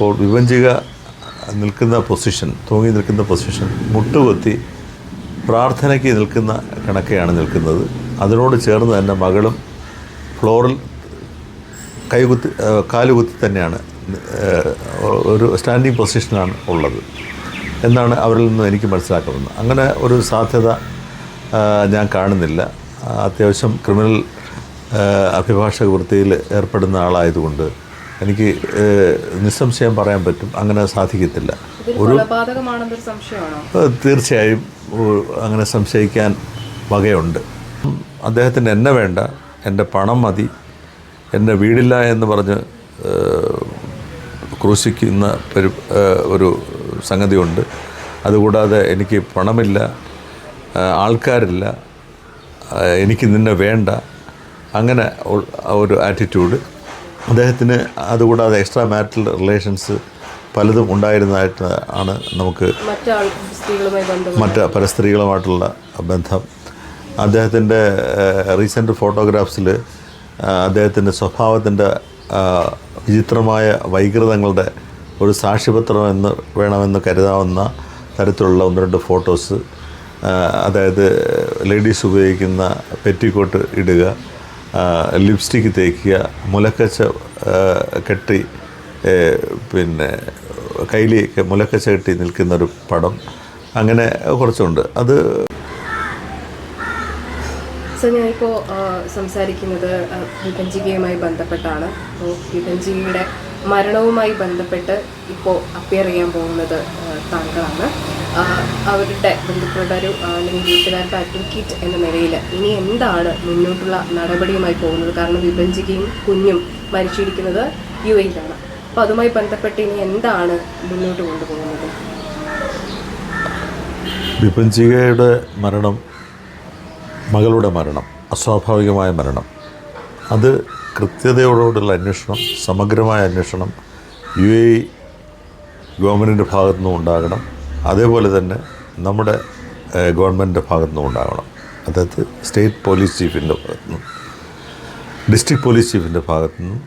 അപ്പോൾ വിവഞ്ചിക നിൽക്കുന്ന പൊസിഷൻ തൂങ്ങി നിൽക്കുന്ന പൊസിഷൻ മുട്ടുകൊത്തി പ്രാർത്ഥനയ്ക്ക് നിൽക്കുന്ന കണക്കെയാണ് നിൽക്കുന്നത്. അതിനോട് ചേർന്ന് തന്നെ മകളും ഫ്ലോറിൽ കൈകുത്തി കാലുകുത്തി തന്നെയാണ് ഒരു സ്റ്റാൻഡിങ് പൊസിഷനാണ് ഉള്ളത്. എന്നാണ് അവരിൽ നിന്ന് എനിക്ക് മനസ്സിലാക്കുന്നത്. അങ്ങനെ ഒരു സാധ്യത ഞാൻ കാണുന്നില്ല. അത്യാവശ്യം ക്രിമിനൽ അഭിഭാഷക വൃത്തിയിൽ ഏർപ്പെടുന്ന ആളായതുകൊണ്ട് എനിക്ക് നിസ്സംശയം പറയാൻ പറ്റും. അങ്ങനെ സാധിക്കത്തില്ല. ഒരു തീർച്ചയായും അങ്ങനെ സംശയിക്കാൻ വകയുണ്ട്. അദ്ദേഹത്തിന് എന്നെ വേണ്ട എന്റെ പണം മതി എന്നെ വീടില്ല എന്ന് പറഞ്ഞ് ക്രൂശിക്കുന്ന ഒരു ഒരു സംഗതിയുണ്ട്. അതുകൂടാതെ എനിക്ക് പണമില്ല ആൾക്കാരില്ല എനിക്ക് നിന്നെ വേണ്ട. അങ്ങനെ ഒരു ആറ്റിറ്റ്യൂഡ് അദ്ദേഹത്തിന് അതുകൂടാതെ എക്സ്ട്രാ മാരിറ്റൽ റിലേഷൻസ് പലതും ഉണ്ടായിരുന്നതായിട്ട് ആണ് നമുക്ക് മറ്റ് പല സ്ത്രീകളുമായിട്ടുള്ള ബന്ധം. അദ്ദേഹത്തിന്റെ റീസെന്റ് ഫോട്ടോഗ്രാഫ്സിൽ അദ്ദേഹത്തിന്റെ സ്വഭാവത്തിന്റെ വിചിത്രമായ വൈകൃതങ്ങളുടെ ഒരു സാക്ഷ്യപത്രം എന്ന് വേണമെന്ന് കരുതാവുന്ന തരത്തിലുള്ള ഒന്ന് രണ്ട് ഫോട്ടോസ് അതായത് ലേഡീസ് ഉപയോഗിക്കുന്ന പെറ്റിക്കോട്ട് ഇടുക ലിപ്സ്റ്റിക്ക് തേക്കുക മുലക്കച്ച കെട്ടി പിന്നെ കയ്യിൽ മുലക്കച്ച കെട്ടി നിൽക്കുന്നൊരു പടം. അങ്ങനെ കുറച്ചുണ്ട്. അത് സോ ഞാനിപ്പോൾ സംസാരിക്കുന്നത് ആ, വിഭജികയുമായി ബന്ധപ്പെട്ടാണ്. അപ്പോൾ വിഭജികയുടെ മരണവുമായി ബന്ധപ്പെട്ട് ഇപ്പോൾ അപ്പിയർ ചെയ്യാൻ പോകുന്നത് താങ്കളാണ്. അവരുടെ ബന്ധുക്കളുടെ ഒരു അല്ലെങ്കിൽ വീട്ടുകാരുടെ അഡ്വക്കേറ്റ് എന്ന നിലയിൽ ഇനി എന്താണ് മുന്നോട്ടുള്ള നടപടിയുമായി പോകുന്നത്? കാരണം വിഭജിക്കുകയും കുഞ്ഞും മരിച്ചിരിക്കുന്നത് യു എയിലാണ്. അപ്പോൾ അതുമായി ബന്ധപ്പെട്ട് ഇനി എന്താണ് മുന്നോട്ട് കൊണ്ടുപോകുന്നത്? വിപഞ്ചികയുടെ മരണം മകളുടെ മരണം അസ്വാഭാവികമായ മരണം അത് കൃത്യതയോടുകൂടിയുള്ള അന്വേഷണം സമഗ്രമായ അന്വേഷണം യു എ ഗവൺമെന്റിന്റെ ഭാഗത്തു നിന്നും ഉണ്ടാകണം. അതേപോലെ തന്നെ നമ്മുടെ ഗവൺമെന്റിന്റെ ഭാഗത്തു നിന്നും ഉണ്ടാകണം അതായത് സ്റ്റേറ്റ് പോലീസ് ചീഫിന്റെ ഭാഗത്തു നിന്നും ഡിസ്ട്രിക്ട് പോലീസ് ചീഫിന്റെ ഭാഗത്തു നിന്നും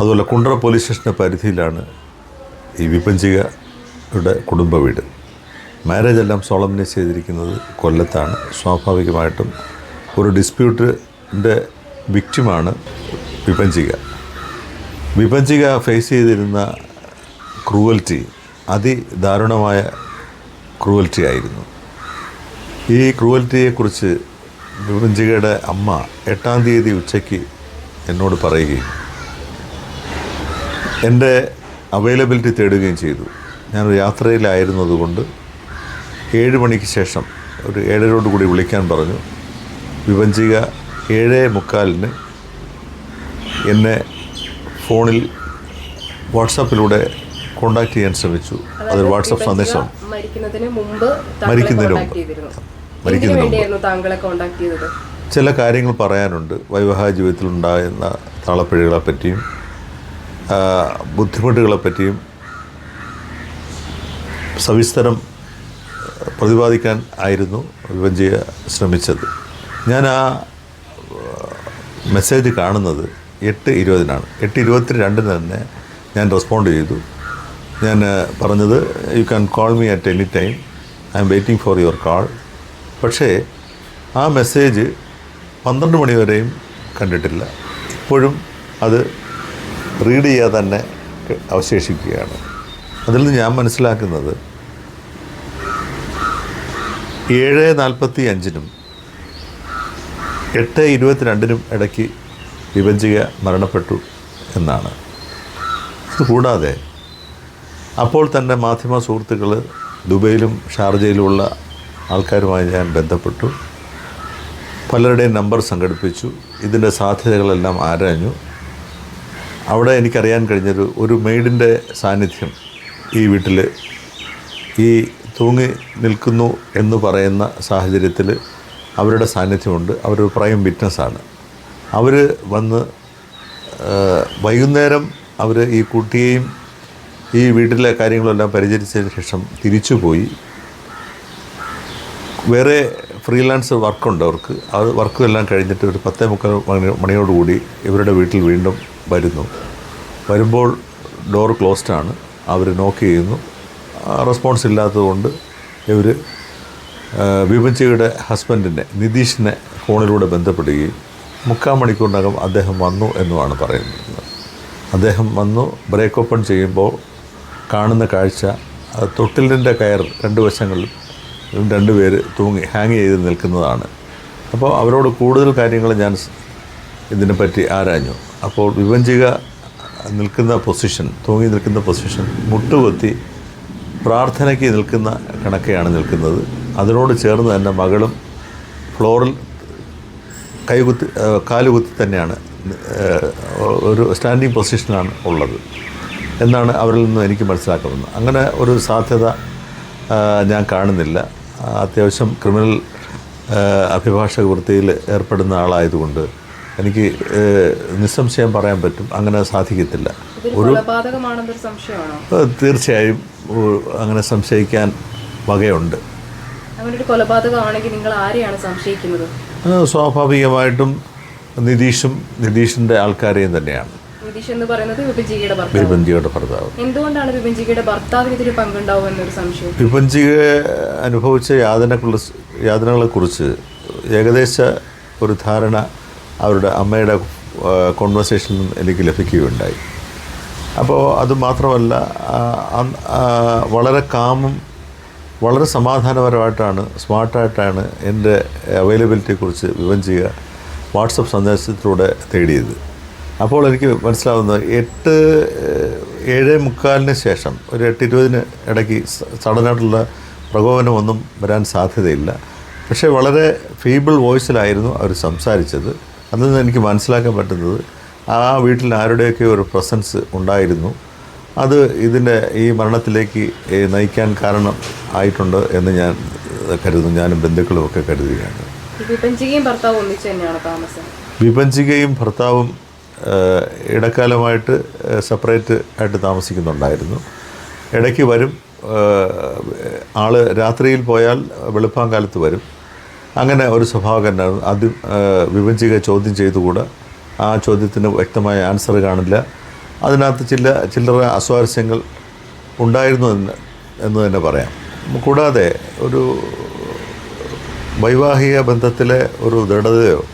അതുപോലെ കുണ്ടറ പോലീസ് സ്റ്റേഷന്റെ പരിധിയിലാണ് ഈ വിപഞ്ചികയുടെ കുടുംബ വീട്. മാരേജ് എല്ലാം സോളംനൈസ് ചെയ്തിരിക്കുന്നത് കൊല്ലത്താണ്. സ്വാഭാവികമായിട്ടും ഒരു ഡിസ്പ്യൂട്ടിന്റെ വിക്റ്റിമാണ് വിപഞ്ചിക വിപഞ്ചിക ഫേസ് ചെയ്തിരുന്ന ക്രൂവൽറ്റി അതിദാരുണമായ ക്രൂവൽറ്റി ആയിരുന്നു. ഈ ക്രൂവൽറ്റിയെക്കുറിച്ച് വിപഞ്ചികയുടെ അമ്മ എട്ടാം തീയതി ഉച്ചയ്ക്ക് എന്നോട് പറയുകയും എന്റെ അവൈലബിലിറ്റി തേടുകയും ചെയ്തു. ഞാനൊരു യാത്രയിലായിരുന്നതുകൊണ്ട് ഏഴ് മണിക്ക് ശേഷം ഒരു ഏഴരോട് കൂടി വിളിക്കാൻ പറഞ്ഞു. വിഭജിക ഏഴ് മുക്കാലിന് എന്നെ ഫോണിൽ വാട്സാപ്പിലൂടെ കോണ്ടാക്ട് ചെയ്യാൻ ശ്രമിച്ചു. അതൊരു വാട്സപ്പ് സന്ദേശം. മരിക്കുന്നതിന് മുമ്പ് മരിക്കുന്നതിന് മുമ്പ്. താങ്കളെ കോണ്ടാക്ട് ചെയ്തത്? ചില കാര്യങ്ങൾ പറയാനുണ്ട്. വൈവാഹിക ജീവിതത്തിൽ ഉണ്ടായിരുന്ന താളപ്പിഴകളെ പറ്റിയും ബുദ്ധിമുട്ടുകളെ പറ്റിയും സവിസ്തരം പ്രതിപാദിക്കാൻ ആയിരുന്നു വിഭജിയ ശ്രമിച്ചത്. ഞാൻ ആ മെസ്സേജ് കാണുന്നത് എട്ട് ഇരുപതിനാണ്. എട്ട് ഇരുപത്തി രണ്ടിന് തന്നെ ഞാൻ റെസ്പോണ്ട് ചെയ്തു. ഞാൻ പറഞ്ഞത് you can call me at any time I'm waiting for your call പക്ഷേ ആ മെസ്സേജ് പന്ത്രണ്ട് മണി വരെയും കണ്ടിട്ടില്ല. ഇപ്പോഴും അത് റീഡ് ചെയ്യാതെ തന്നെ അവശേഷിക്കുകയാണ്. അതിൽ നിന്ന് ഞാൻ മനസ്സിലാക്കുന്നത് ഏഴ് നാൽപ്പത്തി അഞ്ചിനും എട്ട് ഇരുപത്തിരണ്ടിനും ഇടയ്ക്ക് വിഭജിക മരണപ്പെട്ടു എന്നാണ്. അതുകൂടാതെ അപ്പോൾ തന്നെ മാധ്യമ സുഹൃത്തുക്കൾ ദുബൈയിലും ഷാർജയിലുമുള്ള ആൾക്കാരുമായി ഞാൻ ബന്ധപ്പെട്ടു. പലരുടെയും നമ്പർ സംഘടിപ്പിച്ചു. ഇതിന്റെ സാധ്യതകളെല്ലാം ആരാഞ്ഞു. അവിടെ എനിക്കറിയാൻ കഴിഞ്ഞത് ഒരു മെയ്ഡിന്റെ സാന്നിധ്യം ഈ വീട്ടിൽ ഈ തൂങ്ങി നിൽക്കുന്നു എന്ന് പറയുന്ന സാഹചര്യത്തിൽ അവരുടെ സാന്നിധ്യമുണ്ട്. അവരൊരു പ്രൈം വിറ്റ്നസ്സാണ്. അവർ വന്ന് വൈകുന്നേരം അവർ ഈ കുട്ടിയെയും ഈ വീട്ടിലെ കാര്യങ്ങളെല്ലാം പരിചരിച്ചതിന് ശേഷം തിരിച്ചു പോയി വേറെ ഫ്രീലാൻസ് വർക്കുണ്ട് അവർക്ക്. അത് എല്ലാം കഴിഞ്ഞിട്ട് ഒരു പത്തേ മുക്കാൽ മണി മണിയോടുകൂടി ഇവരുടെ വീട്ടിൽ വീണ്ടും വരുന്നു. വരുമ്പോൾ ഡോർ ക്ലോസ്ഡ് ആണ്. അവർ നോക്ക് ചെയ്യുന്നു. റെസ്പോൺസ് ഇല്ലാത്തതുകൊണ്ട് ഇവർ വിഭജിയുടെ ഹസ്ബൻഡിനെ നിതീഷിനെ ഫോണിലൂടെ ബന്ധപ്പെടുകയും മുക്കാൽ മണിക്കൂറിനകം അദ്ദേഹം വന്നു എന്നുമാണ് പറയുന്നത്. അദ്ദേഹം വന്നു ബ്രേക്ക് ഓപ്പൺ ചെയ്യുമ്പോൾ കാണുന്ന കാഴ്ച തൊട്ടിലിന്റെ കയർ രണ്ട് വശങ്ങളിൽ രണ്ടുപേര് തൂങ്ങി ഹാങ് ചെയ്ത് നിൽക്കുന്നതാണ്. അപ്പോൾ അവരോട് കൂടുതൽ കാര്യങ്ങൾ ഞാൻ ഇതിനെപ്പറ്റി ആരാഞ്ഞു. അപ്പോൾ വിഭജിക നിൽക്കുന്ന പൊസിഷൻ തൂങ്ങി നിൽക്കുന്ന പൊസിഷൻ മുട്ടുകൊത്തി പ്രാർത്ഥനയ്ക്ക് നിൽക്കുന്ന കണക്കെയാണ് നിൽക്കുന്നത്. അതിനോട് ചേർന്ന് തന്നെ മകളും ഫ്ലോറിൽ കൈകുത്തി കാലുകുത്തി തന്നെയാണ് ഒരു സ്റ്റാൻഡിങ് പൊസിഷനാണ് ഉള്ളത്. എന്നാണ് അവരിൽ നിന്ന് എനിക്ക് മനസ്സിലാക്കുന്നത് അങ്ങനെ ഒരു സാധ്യത ഞാൻ കാണുന്നില്ല. അത്യാവശ്യം ക്രിമിനൽ അഭിഭാഷക വൃത്തിയിൽ ഏർപ്പെടുന്ന ആളായതുകൊണ്ട് എനിക്ക് നിസ്സംശയം പറയാൻ പറ്റും. അങ്ങനെ സാധിക്കത്തില്ല. ഒരു തീർച്ചയായും അങ്ങനെ സംശയിക്കാൻ വകയുണ്ട്. സ്വാഭാവികമായിട്ടും നിതീഷും നിതീഷിന്റെ ആൾക്കാരെയും തന്നെയാണ്. എന്ന് പറയുന്നത് വിഭജികയുടെ ഭർത്താവ്. ഭർത്താവ്. എന്തുകൊണ്ടാണ് വിപഞ്ചികയുടെ ഭർത്താവിന് ഇതിൽ പങ്കുണ്ടാവും എന്നൊരു സംശയം? വിപഞ്ചികയെ അനുഭവിച്ച യാതനക്കുറിച്ച് യാതനകളെക്കുറിച്ച് ഏകദേശ ഒരു ധാരണ അവരുടെ അമ്മയുടെ കോൺവെർസേഷനിൽ നിന്ന് എനിക്ക് ലഭിക്കുകയുണ്ടായി. അപ്പോൾ അത് മാത്രമല്ല വളരെ കാമും വളരെ സമാധാനപരമായിട്ടാണ് സ്മാർട്ടായിട്ടാണ് എന്റെ അവൈലബിലിറ്റിയെക്കുറിച്ച് വിവഞ്ചിക വാട്സപ്പ് സന്ദേശത്തിലൂടെ തേടിയത്. അപ്പോൾ എനിക്ക് മനസ്സിലാവുന്നത് എട്ട് ഏഴ് മുക്കാലിന് ശേഷം ഒരു എട്ട് ഇരുപതിന് ഇടയ്ക്ക് സഡനായിട്ടുള്ള പ്രകോപനമൊന്നും വരാൻ സാധ്യതയില്ല. പക്ഷേ വളരെ ഫീബിൾ വോയിസിലായിരുന്നു അവർ സംസാരിച്ചത്. അതിൽ നിന്ന് എനിക്ക് മനസ്സിലാക്കാൻ പറ്റുന്നത് ആ വീട്ടിൽ ആരുടെയൊക്കെ ഒരു പ്രസൻസ് ഉണ്ടായിരുന്നു. അത് ഇതിന്റെ ഈ മരണത്തിലേക്ക് നയിക്കാൻ കാരണം ആയിട്ടുണ്ട് എന്ന് ഞാൻ കരുതുന്നു. ഞാനും ബന്ധുക്കളും ഒക്കെ കരുതുകയാണ്. വിപഞ്ചികയും ഭർത്താവും ഒന്നിച്ച് തന്നെയാണ് താമസം. വിപഞ്ചികയും ഭർത്താവും ഇടക്കാലമായിട്ട് സെപ്പറേറ്റ് ആയിട്ട് താമസിക്കുന്നുണ്ടായിരുന്നു. ഇടയ്ക്ക് വരും. ആൾ രാത്രിയിൽ പോയാൽ വെളുപ്പാങ്കാലത്ത് വരും. അങ്ങനെ ഒരു സ്വഭാവക്കാരനാണ് ആദ്യം വിഭജിക ചോദ്യം ചെയ്തുകൂടെ. ആ ചോദ്യത്തിന് വ്യക്തമായ ആൻസർ കാണില്ല. അതിനകത്ത് ചില ചില്ലറ അസ്വാരസ്യങ്ങൾ ഉണ്ടായിരുന്നു എന്ന് എന്ന് തന്നെ പറയാം. കൂടാതെ ഒരു വൈവാഹിക ബന്ധത്തിലെ ഒരു ദൃഢതയോ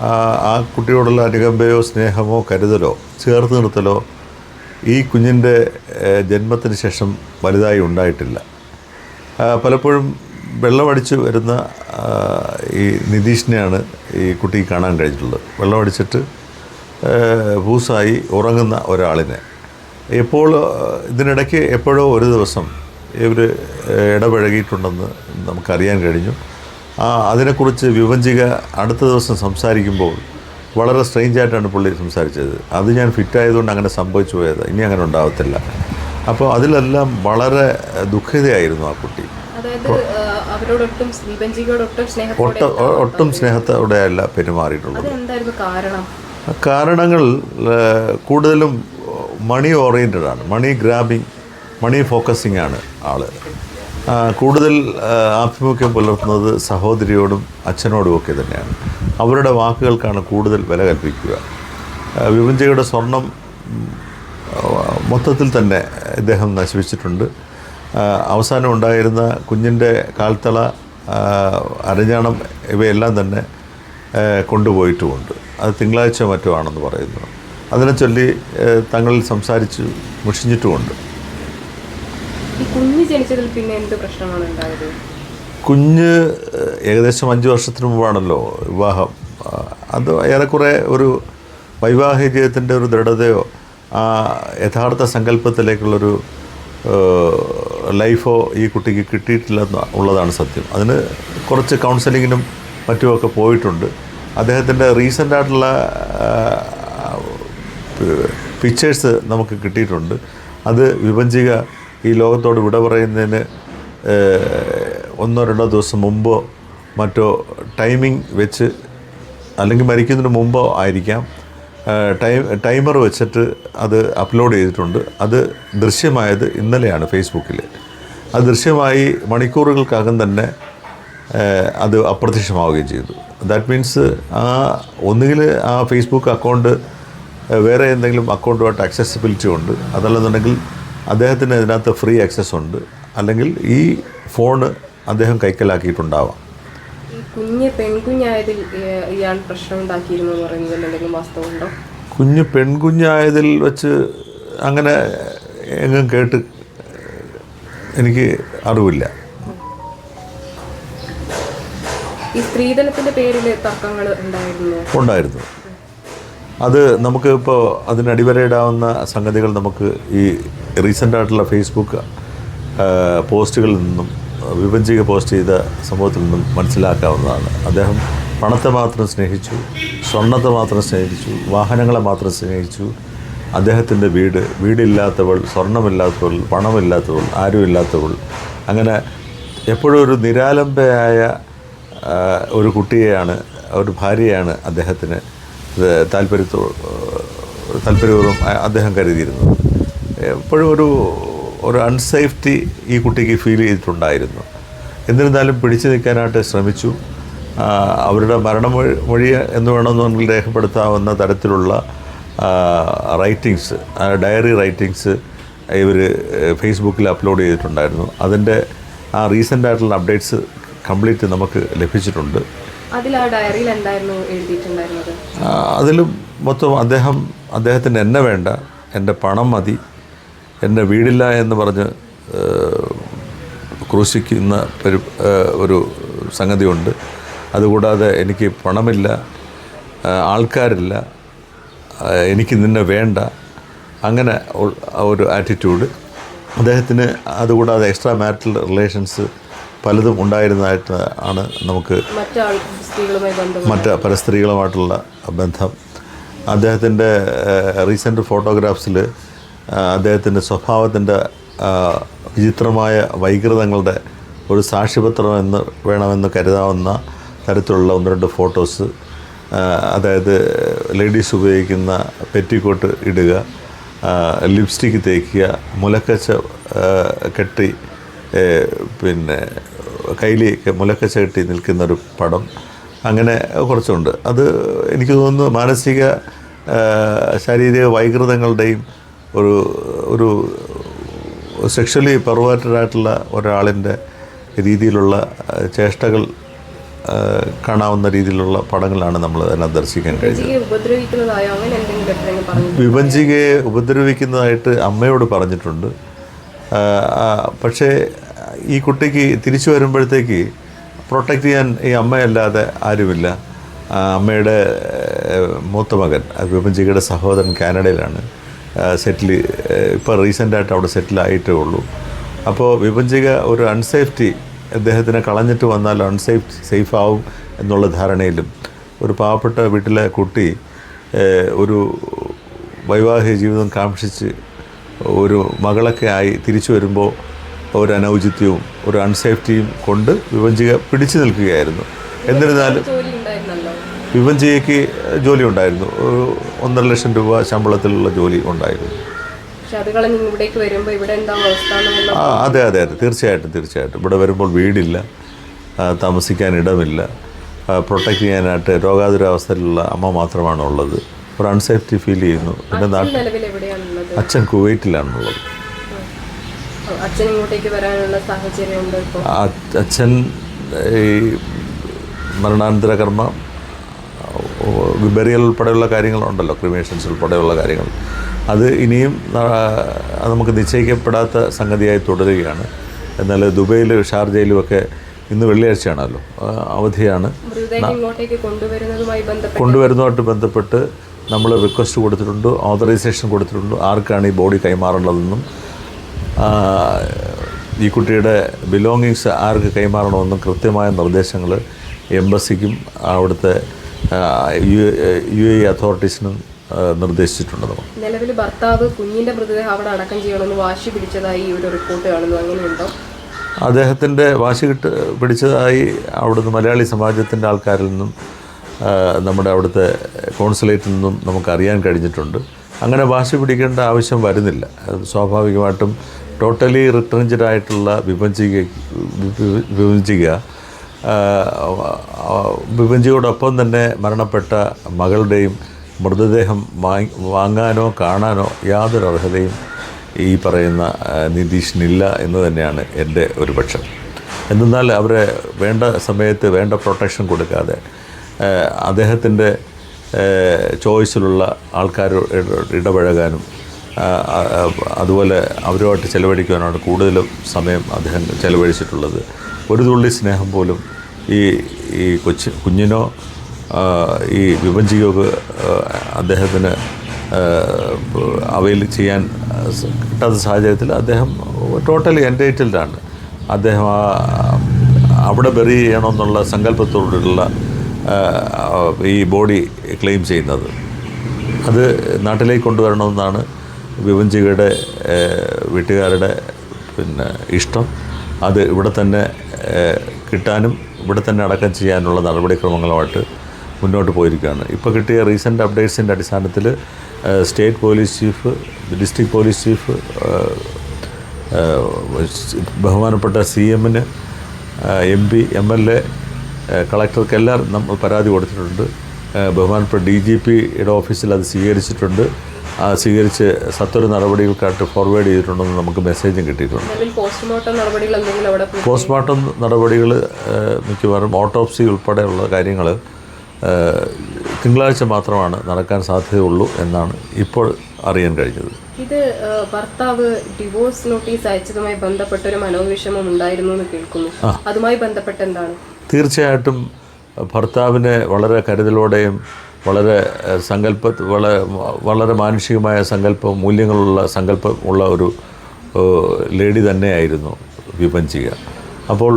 ആ കുട്ടിയോടുള്ള അനുകമ്പയോ സ്നേഹമോ കരുതലോ ചേർത്ത് നിർത്തലോ ഈ കുഞ്ഞിന്റെ ജന്മത്തിന് ശേഷം വലുതായി ഉണ്ടായിട്ടില്ല. പലപ്പോഴും വെള്ളമടിച്ച് വരുന്ന ഈ നിതീഷിനെയാണ് ഈ കുട്ടി കാണാൻ കഴിഞ്ഞിട്ടുള്ളത്. വെള്ളമടിച്ചിട്ട് പൂസായി ഉറങ്ങുന്ന ഒരാളിനെ. എപ്പോൾ ഇതിനിടയ്ക്ക് എപ്പോഴോ ഒരു ദിവസം ഇവർ ഇടപഴകിയിട്ടുണ്ടെന്ന് നമുക്കറിയാൻ കഴിഞ്ഞു. അതിനെക്കുറിച്ച് വിവഞ്ചിക അടുത്ത ദിവസം സംസാരിക്കുമ്പോൾ വളരെ സ്ട്രെയിഞ്ച് ആയിട്ടാണ് പുള്ളി സംസാരിച്ചത്. അത് ഞാൻ ഫിറ്റായതുകൊണ്ട് അങ്ങനെ സംഭവിച്ചു പോയത്. ഇനി അങ്ങനെ ഉണ്ടാവത്തില്ല. അപ്പോൾ അതിലെല്ലാം വളരെ ദുഃഖിതയായിരുന്നു ആ കുട്ടി ഒട്ടും ഒട്ടും സ്നേഹത്തോടെ അല്ല പെരുമാറിയിട്ടുള്ളത്. കാരണങ്ങൾ കൂടുതലും മണി ഓറിയന്റഡ് ആണ്. മണി ഗ്രാബിങ് മണി ഫോക്കസിംഗ് ആണ് ആൾ. കൂടുതൽ ആഭിമുഖ്യം പുലർത്തുന്നത് സഹോദരിയോടും അച്ഛനോടും ഒക്കെ തന്നെയാണ്. അവരുടെ വാക്കുകൾക്കാണ് കൂടുതൽ വില കൽപ്പിക്കുക. ഏഹ്, സ്വർണം മൊത്തത്തിൽ തന്നെ ഇദ്ദേഹം നശിപ്പിച്ചിട്ടുണ്ട്. അവസാനം ഉണ്ടായിരുന്ന കുഞ്ഞിന്റെ കാൽത്തള അരഞ്ഞാണം ഇവയെല്ലാം തന്നെ കൊണ്ടുപോയിട്ടുമുണ്ട്. അത് തിങ്കളാഴ്ച മറ്റോ ആണെന്ന് പറയുന്നു. അതിനെ ചൊല്ലി തങ്ങളിൽ സംസാരിച്ച് മുഷിഞ്ഞിട്ടുമുണ്ട്. കുഞ്ഞ് ഏകദേശം അഞ്ച് വർഷത്തിന് മുമ്പാണല്ലോ വിവാഹം. അത് ഏറെക്കുറെ ഒരു വൈവാഹിക ജീവിതത്തിന്റെ ഒരു ദൃഢതയോ ആ യഥാർത്ഥ സങ്കല്പത്തിലേക്കുള്ളൊരു ലൈഫോ ഈ കുട്ടിക്ക് കിട്ടിയിട്ടില്ല ഉള്ളതാണ് സത്യം. അതിന് കുറച്ച് കൗൺസിലിങ്ങിനും മറ്റുമൊക്കെ പോയിട്ടുണ്ട്. അദ്ദേഹത്തിന്റെ റീസെന്റ് ആയിട്ടുള്ള പിക്ചേഴ്സ് നമുക്ക് കിട്ടിയിട്ടുണ്ട്. അത് വിഭജിക ഈ ലോകത്തോട് വിട പറയുന്നതിന് ഒന്നോ രണ്ടോ ദിവസം മുമ്പോ മറ്റോ ടൈമിംഗ് വെച്ച് അല്ലെങ്കിൽ മരിക്കുന്നതിന് മുമ്പോ ആയിരിക്കാം. ടൈം ടൈമർ വെച്ചിട്ട് അത് അപ്ലോഡ് ചെയ്തിട്ടുണ്ട്. അത് ദൃശ്യമായത് ഇന്നലെയാണ് ഫേസ്ബുക്കിൽ അത് ദൃശ്യമായി മണിക്കൂറുകൾക്കകം തന്നെ അത് അപ്രത്യക്ഷമാവുകയും ചെയ്തു. ദാറ്റ് മീൻസ് ആ ഒന്നുകിൽ ആ ഫേസ്ബുക്ക് അക്കൗണ്ട് വേറെ എന്തെങ്കിലും അക്കൗണ്ടുമായിട്ട് അക്സസിബിലിറ്റി ഉണ്ട്. അതല്ലെന്നുണ്ടെങ്കിൽ അദ്ദേഹത്തിന് ഇതിനകത്ത് ഫ്രീ ആക്സസ് ഉണ്ട്. അല്ലെങ്കിൽ ഈ ഫോണ് അദ്ദേഹം കൈക്കലാക്കിയിട്ടുണ്ടാവാം. കുഞ്ഞ് പെൺകുഞ്ഞായതിൽ ഇയാൾ പ്രശ്നം ഉണ്ടാക്കിയിരുന്നു എന്ന് എന്തെങ്കിലും വാസ്തവമുണ്ടോ? കുഞ്ഞ് പെൺകുഞ്ഞായതിൽ വെച്ച് അങ്ങനെ എങ്ങും കേട്ട് എനിക്ക് അറിവില്ല. ഈ സ്ത്രീധനത്തിന്റെ പേരിൽ തർക്കങ്ങൾ ഉണ്ടായിരുന്നു? ഉണ്ടായിരുന്നു. അത് നമുക്ക് ഇപ്പോൾ അതിനടിവരയിടാവുന്ന സംഗതികൾ നമുക്ക് ഈ റീസെന്റ് ആയിട്ടുള്ള ഫേസ്ബുക്ക് പോസ്റ്റുകളിൽ നിന്നും വിഭജിക പോസ്റ്റ് ചെയ്ത സംഭവത്തിൽ നിന്നും മനസ്സിലാക്കാവുന്നതാണ്. അദ്ദേഹം പണത്തെ മാത്രം സ്നേഹിച്ചു സ്വർണത്തെ മാത്രം സ്നേഹിച്ചു വാഹനങ്ങളെ മാത്രം സ്നേഹിച്ചു. അദ്ദേഹത്തിന്റെ വീട് വീടില്ലാത്തവൾ സ്വർണമില്ലാത്തവൾ പണമില്ലാത്തവൾ ആരുമില്ലാത്തവൾ. അങ്ങനെ എപ്പോഴും ഒരു നിരാലംബയായ ഒരു കുട്ടിയെയാണ് ഒരു ഭാര്യയാണ് അദ്ദേഹത്തിന് താല്പര്യത്തോ താല്പര്യപൂർവം അ- അദ്ദേഹം കരുതിയിരുന്നത് എപ്പോഴും ഒരു ഒരു അൺസേഫ്റ്റി ഈ കുട്ടിക്ക് ഫീൽ ചെയ്തിട്ടുണ്ടായിരുന്നു. എന്നിരുന്നാലും പിടിച്ചു നിൽക്കാനായിട്ട് ശ്രമിച്ചു. അവരുടെ മരണം മൊഴി എന്ന് വേണമെന്നുണ്ടെങ്കിൽ രേഖപ്പെടുത്താവുന്ന തരത്തിലുള്ള റൈറ്റിങ്സ് ഡയറി റൈറ്റിങ്സ് ഇവർ ഫേസ്ബുക്കിൽ അപ്ലോഡ് ചെയ്തിട്ടുണ്ടായിരുന്നു. അതിന്റെ ആ റീസെന്റ് ആയിട്ടുള്ള അപ്ഡേറ്റ്സ് കംപ്ലീറ്റ് നമുക്ക് ലഭിച്ചിട്ടുണ്ട്. അതിൽ ആ മൊത്തം അദ്ദേഹം അദ്ദേഹത്തിന് എന്നെ വേണ്ട എന്റെ പണം മതി എന്റെ വീടില്ല എന്ന് പറഞ്ഞ് ക്രൂശിക്കുന്ന ഒരു ഒരു സംഗതിയുണ്ട്. അതുകൂടാതെ എനിക്ക് പണമില്ല ആൾക്കാരില്ല എനിക്ക് നിന്നെ വേണ്ട അങ്ങനെ ഒരു ആറ്റിറ്റ്യൂഡ് അദ്ദേഹത്തിന് അതുകൂടാതെ എക്സ്ട്രാ മാരിറ്റൽ റിലേഷൻസ് പലതും ഉണ്ടായിരുന്നതായിട്ട് ആണ് നമുക്ക് മറ്റ് പല സ്ത്രീകളുമായിട്ടുള്ള ബന്ധം. അദ്ദേഹത്തിന്റെ റീസെന്റ് ഫോട്ടോഗ്രാഫ്സിൽ അദ്ദേഹത്തിന്റെ സ്വഭാവത്തിന്റെ വിചിത്രമായ വൈകൃതങ്ങളുടെ ഒരു സാക്ഷ്യപത്രം എന്ന് വേണമെന്ന് കരുതാവുന്ന തരത്തിലുള്ള ഒന്ന് രണ്ട് ഫോട്ടോസ് അതായത് ലേഡീസ് ഉപയോഗിക്കുന്ന പെറ്റിക്കോട്ട് ഇടുക ലിപ്സ്റ്റിക്ക് തേക്കുക മുലക്കച്ച കെട്ടി പിന്നെ കയ്യിൽ മുലക്ക ചേട്ടി നിൽക്കുന്ന ഒരു പടം അങ്ങനെ കുറച്ചുണ്ട്. അത് എനിക്ക് തോന്നുന്നു മാനസിക ശാരീരിക വൈകൃതങ്ങളുടെയും ഒരു ഒരു സെക്ഷലി പെർവേറ്റഡായിട്ടുള്ള ഒരാളിന്റെ രീതിയിലുള്ള ചേഷ്ടകൾ കാണാവുന്ന രീതിയിലുള്ള പടങ്ങളാണ് നമ്മൾ അതിനകത്ത് ദർശിക്കാൻ കഴിഞ്ഞത്. വിഭജികയെ ഉപദ്രവിക്കുന്നതായിട്ട് അമ്മയോട് പറഞ്ഞിട്ടുണ്ട്. പക്ഷേ ഈ കുട്ടിക്ക് തിരിച്ചു വരുമ്പോഴത്തേക്ക് പ്രൊട്ടക്റ്റ് ചെയ്യാൻ ഈ അമ്മയല്ലാതെ ആരുമില്ല. അമ്മയുടെ മൂത്ത മകൻ ആ, സഹോദരൻ കാനഡയിലാണ്. സെറ്റിൽ ഇപ്പോൾ റീസെന്റായിട്ട് അവിടെ സെറ്റിലായിട്ടേ ഉള്ളൂ. അപ്പോൾ വിഭജിക ഒരു അൺസേഫ്റ്റി അദ്ദേഹത്തിനെ കളഞ്ഞിട്ട് വന്നാൽ അൺസേഫ് സേഫ് ആവും എന്നുള്ള ധാരണയിലും ഒരു പാവപ്പെട്ട വീട്ടിലെ കുട്ടി ഒരു വൈവാഹിക ജീവിതം കാക്ഷിച്ച് ഒരു മകളൊക്കെ ആയി തിരിച്ചു വരുമ്പോൾ ഒരു അനൗചിത്യവും ഒരു അൺസേഫ്റ്റിയും കൊണ്ട് വിവഞ്ചിക പിടിച്ചു നിൽക്കുകയായിരുന്നു. എന്നിരുന്നാലും വിവഞ്ചികയ്ക്ക് ജോലി ഉണ്ടായിരുന്നു. ഒരു ഒന്നര ലക്ഷം രൂപ ശമ്പളത്തിലുള്ള ജോലി ഉണ്ടായിരുന്നു. ആ അതെ അതെ അതെ. തീർച്ചയായിട്ടും തീർച്ചയായിട്ടും. ഇവിടെ വരുമ്പോൾ വീടില്ല താമസിക്കാൻ ഇടമില്ല. പ്രൊട്ടക്റ്റ് ചെയ്യാനായിട്ട് രോഗാതുരാവസ്ഥയിലുള്ള അമ്മ മാത്രമാണ് ഉള്ളത് ഒരു അൺസേഫ്റ്റി ഫീൽ ചെയ്യുന്നു. പിന്നെ നാട്ടിൽ അച്ഛൻ കുവൈറ്റിലാണുള്ളത്. അച്ഛൻ ഇങ്ങോട്ടേക്ക് വരാനുള്ള അച്ഛൻ ഈ മരണാനന്തര കർമ്മ ബെറിയൽ ഉൾപ്പെടെയുള്ള കാര്യങ്ങളുണ്ടല്ലോ ക്രിമേഷൻസ് ഉൾപ്പെടെയുള്ള കാര്യങ്ങൾ. അത് ഇനിയും നമുക്ക് നിശ്ചയിക്കപ്പെടാത്ത സംഗതിയായി തുടരുകയാണ്. എന്നാൽ ദുബൈയിലും ഷാർജയിലുമൊക്കെ ഇന്ന് വെള്ളിയാഴ്ചയാണല്ലോ അവധിയാണ്. കൊണ്ടുവരുന്നതുമായിട്ട് ബന്ധപ്പെട്ട് നമ്മൾ റിക്വസ്റ്റ് കൊടുത്തിട്ടുണ്ട് ഓതറൈസേഷൻ കൊടുത്തിട്ടുണ്ട് ആർക്കാണ് ഈ ബോഡി കൈമാറേണ്ടതെന്നും ഈ കുട്ടിയുടെ ബിലോങ്ങിങ്സ് ആർക്ക് കൈമാറണമെന്നും കൃത്യമായ നിർദ്ദേശങ്ങൾ എംബസിക്കും അവിടുത്തെ യു യു എ അതോറിറ്റീസിനും നിർദ്ദേശിച്ചിട്ടുണ്ട് നമ്മൾ നിലവിൽ ഭർത്താവ് കുഞ്ഞിന്റെ മൃതദേഹം അവിടെ അടക്കം ചെയ്യണമെന്ന് വാശി പിടിച്ചതായി ഒരു റിപ്പോർട്ട് കാണുന്നു. അങ്ങനെയുണ്ടോ? അദ്ദേഹത്തിന്റെ വാശി കിട്ട് പിടിച്ചതായി അവിടുന്ന് മലയാളി സമാജത്തിന്റെ ആൾക്കാരിൽ നിന്നും നമ്മുടെ അവിടുത്തെ കോൺസുലേറ്റിൽ നിന്നും നമുക്കറിയാൻ കഴിഞ്ഞിട്ടുണ്ട്. അങ്ങനെ വാശി പിടിക്കേണ്ട ആവശ്യം വരുന്നില്ല. സ്വാഭാവികമായിട്ടും ടോട്ടലി റിട്രഞ്ചഡ് ആയിട്ടുള്ള വിഭജിക വിഭ- വിഭജിക വിഭജിയോടൊപ്പം തന്നെ മരണപ്പെട്ട മകളുടെയും മൃതദേഹം വാങ്ങി വാങ്ങാനോ കാണാനോ യാതൊരു അർഹതയും ഈ പറയുന്ന നിതീഷിനില്ല എന്ന് തന്നെയാണ് എന്റെ ഒരു പക്ഷം. എന്തെന്നാൽ അവരെ വേണ്ട സമയത്ത് വേണ്ട പ്രൊട്ടക്ഷൻ കൊടുക്കാതെ അദ്ദേഹത്തിന്റെ ചോയ്സിലുള്ള ആൾക്കാർ ഇടപഴകാനും അതുപോലെ അവരുമായിട്ട് ചെലവഴിക്കുവാനാണ് കൂടുതലും സമയം അദ്ദേഹം ചെലവഴിച്ചിട്ടുള്ളത്. ഒരു തുള്ളി സ്നേഹം പോലും ഈ ഈ കൊച്ചു കുഞ്ഞിനോ ഈ വിഭജിക്കുകയൊക്കെ അദ്ദേഹത്തിന് അവയിൽ ചെയ്യാൻ കിട്ടാത്ത സാഹചര്യത്തിൽ അദ്ദേഹം ടോട്ടലി എന്റൈറ്റിൽഡാണ്. അദ്ദേഹം ആ അവിടെ ബെറി ചെയ്യണമെന്നുള്ള സങ്കല്പത്തോടുള്ള ഈ ബോഡി ക്ലെയിം ചെയ്യുന്നത്. അത് നാട്ടിലേക്ക് കൊണ്ടുവരണമെന്നാണ് വിവഞ്ചികയുടെ വീട്ടുകാരുടെ പിന്നെ ഇഷ്ടം. അത് ഇവിടെ തന്നെ കിട്ടാനും ഇവിടെ തന്നെ അടക്കം ചെയ്യാനുള്ള നടപടിക്രമങ്ങളുമായിട്ട് മുന്നോട്ട് പോയിരിക്കുകയാണ്. ഇപ്പോൾ കിട്ടിയ റീസെന്റ് അപ്ഡേറ്റ്സിന്റെ അടിസ്ഥാനത്തിൽ state police chief district police chief ബഹുമാനപ്പെട്ട സി എമ്മിന് M P M L A കളക്ടർക്ക് എല്ലാം നമ്മൾ പരാതി കൊടുത്തിട്ടുണ്ട്. ബഹുമാനപ്പെട്ട ഡി ജി പിയുടെ ഓഫീസിൽ അത് സ്വീകരിച്ചിട്ടുണ്ട്. സ്വീകരിച്ച് സത്വര നടപടികൾക്കായിട്ട് ഫോർവേഡ് ചെയ്തിട്ടുണ്ടെന്ന് നമുക്ക് മെസ്സേജും കിട്ടിയിട്ടുണ്ട്. നിലവിൽ പോസ്റ്റ്മോർട്ടം നടപടികൾ എന്തെങ്കിലും അവിടെ പോസ്റ്റ്മോർട്ടം നടപടികൾ മിക്കവാറും ഓട്ടോപ്സി ഉൾപ്പെടെയുള്ള കാര്യങ്ങൾ തിങ്കളാഴ്ച മാത്രമാണ് നടക്കാൻ സാധ്യതയുള്ളൂ എന്നാണ് ഇപ്പോൾ അറിയാൻ കഴിഞ്ഞത്. ഇത് ഭർത്താവ് ഡിവോഴ്സ് നോട്ടീസ് അയച്ചതുമായി ബന്ധപ്പെട്ട ഒരു മനോവിഷമം ഉണ്ടായിരുന്നു എന്ന് കേൾക്കുന്നു. അതുമായി ബന്ധപ്പെട്ട് എന്താണ്? തീർച്ചയായിട്ടും ഭർത്താവിനെ വളരെ കരുതലോടെയും വളരെ സങ്കല്പ വളരെ വളരെ മാനുഷികമായ സങ്കല്പം മൂല്യങ്ങളുള്ള സങ്കല്പം ഉള്ള ഒരു ലേഡി തന്നെയായിരുന്നു വിപഞ്ചിക അപ്പോൾ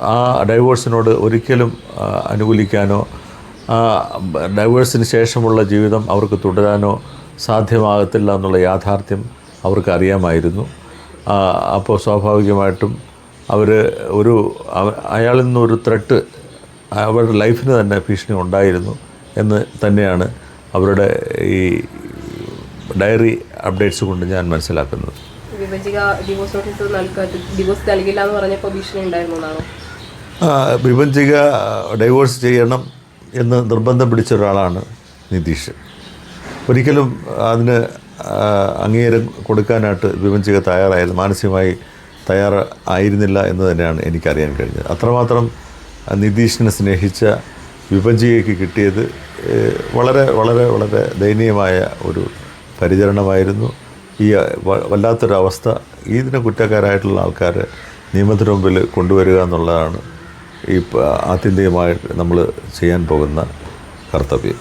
ആ ഡൈവോഴ്സിനോട് ഒരിക്കലും അനുകൂലിക്കാനോ ആ ഡൈവേഴ്സിന് ശേഷമുള്ള ജീവിതം അവർക്ക് തുടരാനോ സാധ്യമാകത്തില്ല എന്നുള്ള യാഥാർത്ഥ്യം അവർക്ക് അറിയാമായിരുന്നു അപ്പോൾ സ്വാഭാവികമായിട്ടും അവർ ഒരു അയാളിൽ നിന്നൊരു ത്രെട്ട് അവരുടെ ലൈഫിന് തന്നെ ഭീഷണി ഉണ്ടായിരുന്നു. എന്ന് തന്നെയാണ് അവരുടെ ഈ ഡയറി അപ്ഡേറ്റ്സ് കൊണ്ട് ഞാൻ മനസ്സിലാക്കുന്നത്. വിഭജിക ഡിവോഴ്സ് നോട്ടീസ് നൽകുക ഡിവോഴ്സ് നൽകില്ല എന്ന് പറഞ്ഞപ്പോൾ ഭീഷണി വിഭജിക ഡൈവോഴ്സ് ചെയ്യണം എന്ന് നിർബന്ധം പിടിച്ച ഒരാളാണ് നിതീഷ്. ഒരിക്കലും അതിന് അംഗീകാരം കൊടുക്കാനായിട്ട് വിഭജിക തയ്യാറായത് മാനസികമായി തയ്യാറായിരുന്നില്ല എന്ന് തന്നെയാണ് എനിക്കറിയാൻ കഴിഞ്ഞത്. അത്രമാത്രം നിതീഷിനെ സ്നേഹിച്ച വിഭജികയ്ക്ക് കിട്ടിയത് വളരെ വളരെ വളരെ ദയനീയമായ ഒരു പരിചരണമായിരുന്നു. ഈ വല്ലാത്തൊരവസ്ഥ ഇതിന് കുറ്റക്കാരായിട്ടുള്ള ആൾക്കാരെ നിയമത്തിന് മുമ്പിൽ കൊണ്ടുവരിക എന്നുള്ളതാണ് ഈ ആത്യന്തികമായിട്ട് നമ്മൾ ചെയ്യാൻ പോകുന്ന കർത്തവ്യം.